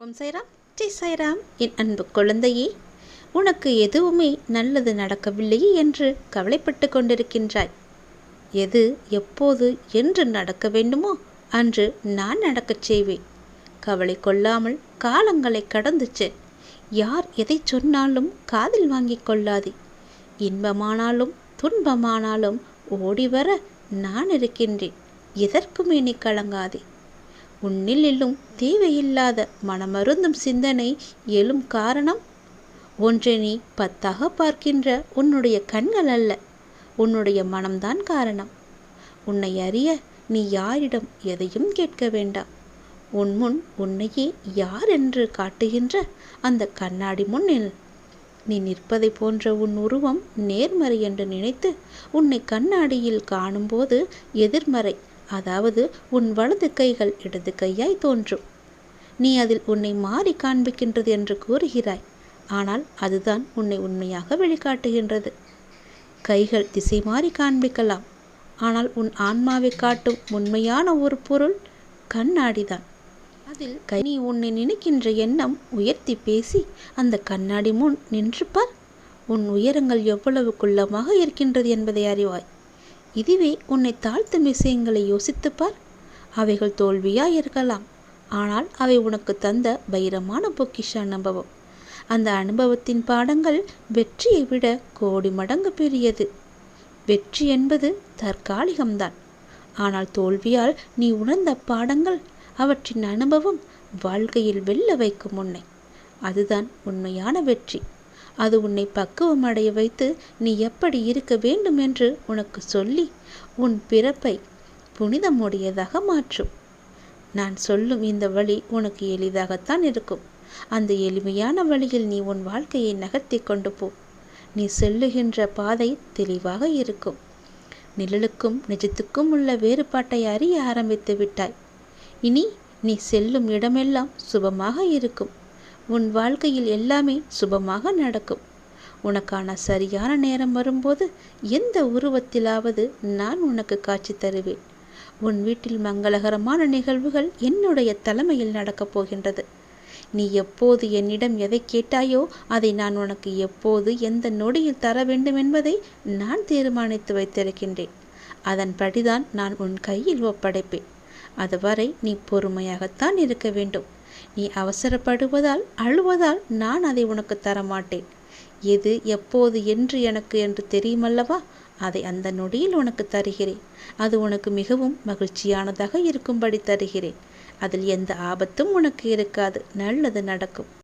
ஓம் சைராம். ஜெய் சைராம். என் அன்பு குழந்தையே உனக்கு எதுவுமே நல்லது நடக்கவில்லையே என்று கவலைப்பட்டு கொண்டிருக்கின்றாய். எது எப்போது என்று நடக்க வேண்டுமோ அன்று நான் நடக்கச் செய்வேன். கவலை கொள்ளாமல் காலங்களை கடந்துச்சு யார் எதை சொன்னாலும் காதில் வாங்கிக் கொள்ளாதே. இன்பமானாலும் துன்பமானாலும் ஓடி வர நான் இருக்கின்றேன். எதற்குமே நீ கலங்காதே. உன்னில் எழும் தேவையில்லாத மனமருந்தும் சிந்தனை எழும் காரணம்? ஒன்றை நீ பத்தாக பார்க்கின்ற உன்னுடைய கண்கள் அல்ல உன்னுடைய மனம்தான் காரணம். உன்னை அறிய நீ யாரிடம் எதையும் கேட்க வேண்டாம். உன் முன் உன்னையே யார் என்று காட்டுகின்ற அந்த கண்ணாடி முன்னில் நீ நிற்பதை போன்ற உன் உருவம் நேர்மறை என்று நினைத்து உன்னை கண்ணாடியில் காணும்போது எதிர்மறை அதாவது உன் வலது கைகள் இடது கையாய் தோன்றும். நீ அதில் உன்னை மாறி காண்பிக்கின்றது என்று கூறுகிறாய். ஆனால் அதுதான் உன்னை உண்மையாக வெளிக்காட்டுகின்றது. கைகள் திசை மாறி காண்பிக்கலாம். ஆனால் உன் ஆன்மாவை காட்டும் உண்மையான ஒரு பொருள் கண்ணாடிதான். அதில் கை நீ உன்னை நினைக்கின்ற எண்ணம் உயர்த்தி பேசி அந்த கண்ணாடி முன் நின்று பார். உன் உயரங்கள் எவ்வளவு குள்ளமாக இருக்கின்றது என்பதை அறிவாய். இதுவே உன்னை தாழ்த்தும் விஷயங்களை யோசித்துப்பார். அவைகள் தோல்வியாக இருக்கலாம் ஆனால் அவை உனக்கு தந்த பைரமான பொக்கிஷ அனுபவம். அந்த அனுபவத்தின் பாடங்கள் வெற்றியை விட கோடி மடங்கு பெரியது. வெற்றி என்பது தற்காலிகம்தான். ஆனால் தோல்வியால் நீ உணர்ந்த பாடங்கள் அவற்றின் அனுபவம் வாழ்க்கையில் வெல்ல வைக்கும் உன்னை. அதுதான் உண்மையான வெற்றி. அது உன்னை பக்குவம் அடைய வைத்து நீ எப்படி இருக்க வேண்டும் என்று உனக்கு சொல்லி உன் பிறப்பை புனிதமுடையதாக மாற்றும். நான் சொல்லும் இந்த வழி உனக்கு எளிதாகத்தான் இருக்கும். அந்த எளிமையான வழியில் நீ உன் வாழ்க்கையை நகர்த்தி கொண்டு போ. நீ செல்லுகின்ற பாதை தெளிவாக இருக்கும். நிழலுக்கும் நிஜத்துக்கும் உள்ள வேறுபாட்டை அறிய ஆரம்பித்து விட்டாய். இனி நீ செல்லும் இடமெல்லாம் சுபமாக இருக்கும். உன் வாழ்க்கையில் எல்லாமே சுபமாக நடக்கும். உனக்கான சரியான நேரம் வரும்போது எந்த உருவத்திலாவது நான் உனக்கு காட்சி தருவேன். உன் வீட்டில் மங்களகரமான நிகழ்வுகள் என்னுடைய தலைமையில் நடக்கப் போகின்றது. நீ எப்போது என்னிடம் எதை கேட்டாயோ அதை நான் உனக்கு எப்போது எந்த நொடியில் தர வேண்டும் என்பதை நான் தீர்மானித்து வைத்திருக்கின்றேன். அதன்படிதான் நான் உன் கையில் ஒப்படைப்பேன். அதுவரை நீ பொறுமையாகத்தான் இருக்க வேண்டும். நீ அவசரப்படுவதால் அழுவதால் நான் அதை உனக்கு தரமாட்டேன். எது எப்போது என்று எனக்கு என்று தெரியுமல்லவா? அதை அந்த நொடியில் உனக்கு தருகிறேன். அது உனக்கு மிகவும் மகிழ்ச்சியானதாக இருக்கும்படி தருகிறேன். அதில் எந்த ஆபத்தும் உனக்கு இருக்காது. நல்லது நடக்கும்.